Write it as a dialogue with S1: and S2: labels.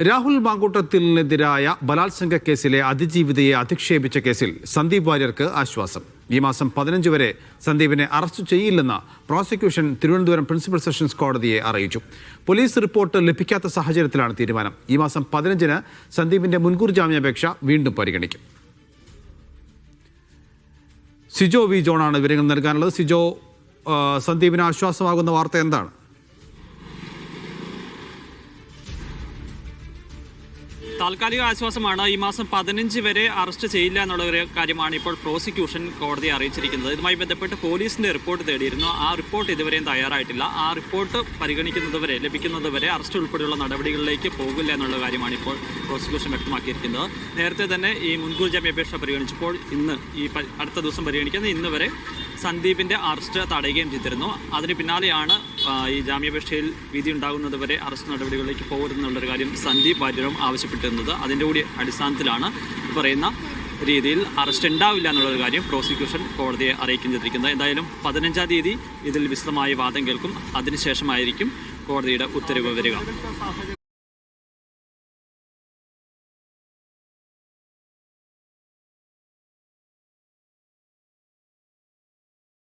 S1: രാഹുൽ മാങ്കൂട്ടത്തിനെതിരായ ബലാത്സംഗ കേസിലെ അതിജീവിതയെ അധിക്ഷേപിച്ച കേസിൽ സന്ദീപ് വാര്യർക്ക് ആശ്വാസം. ഈ മാസം പതിനഞ്ച് വരെ സന്ദീപിനെ അറസ്റ്റ് ചെയ്യില്ലെന്ന് പ്രോസിക്യൂഷൻ തിരുവനന്തപുരം പ്രിൻസിപ്പൽ സെഷൻസ് കോടതിയെ അറിയിച്ചു. പോലീസ് റിപ്പോർട്ട് ലഭിക്കാത്ത സാഹചര്യത്തിലാണ് തീരുമാനം. ഈ മാസം പതിനഞ്ചിന് സന്ദീപിന്റെ മുൻകൂർ ജാമ്യാപേക്ഷ വീണ്ടും പരിഗണിക്കും. സിജോ വി ജോണാണ് വിവരങ്ങൾ നൽകാനുള്ളത്. സിജോ സന്ദീപിന് ആശ്വാസമാകുന്ന വാർത്ത എന്താണ്?
S2: താൽക്കാലിക ആശ്വാസമാണ് ഈ മാസം പതിനഞ്ച് വരെ അറസ്റ്റ് ചെയ്യില്ല എന്നുള്ള ഒരു കാര്യമാണ് ഇപ്പോൾ പ്രോസിക്യൂഷൻ കോടതിയെ അറിയിച്ചിരിക്കുന്നത്. ഇതുമായി ബന്ധപ്പെട്ട് പോലീസിന്റെ റിപ്പോർട്ട് തേടിയിരുന്നു. ആ റിപ്പോർട്ട് ഇതുവരെയും തയ്യാറായിട്ടില്ല. ആ റിപ്പോർട്ട് പരിഗണിക്കുന്നതുവരെ ലഭിക്കുന്നതുവരെ അറസ്റ്റ് ഉൾപ്പെടെയുള്ള നടപടികളിലേക്ക് പോകില്ല എന്നുള്ള കാര്യമാണ് ഇപ്പോൾ പ്രോസിക്യൂഷൻ വ്യക്തമാക്കിയിരിക്കുന്നത്. നേരത്തെ തന്നെ ഈ മുൻകൂർ ജാമ്യാപേക്ഷ പരിഗണിച്ചപ്പോൾ ഇന്ന് ഈ അടുത്ത ദിവസം പരിഗണിക്കുന്ന ഇന്ന് വരെ സന്ദീപിന്റെ അറസ്റ്റ് തടയുകയും ചെയ്തിരുന്നു. അതിന് പിന്നാലെയാണ് ഈ ജാമ്യാപേക്ഷയിൽ വിധി ഉണ്ടാകുന്നത് വരെ അറസ്റ്റ് നടപടികളിലേക്ക് പോകരുതെന്നുള്ളൊരു കാര്യം സന്ദീപ് വാര്യരും ആവശ്യപ്പെട്ടിരുന്നത്. അതിന്റെ കൂടി അടിസ്ഥാനത്തിലാണ് പറയുന്ന രീതിയിൽ അറസ്റ്റ് ഉണ്ടാവില്ല എന്നുള്ളൊരു കാര്യം പ്രോസിക്യൂഷൻ കോടതിയെ അറിയിക്കുകയും ചെയ്തിരിക്കുന്നത്. എന്തായാലും പതിനഞ്ചാം തീയതി ഇതിൽ വിശദമായ വാദം കേൾക്കും. അതിനുശേഷമായിരിക്കും കോടതിയുടെ ഉത്തരവ് വരിക.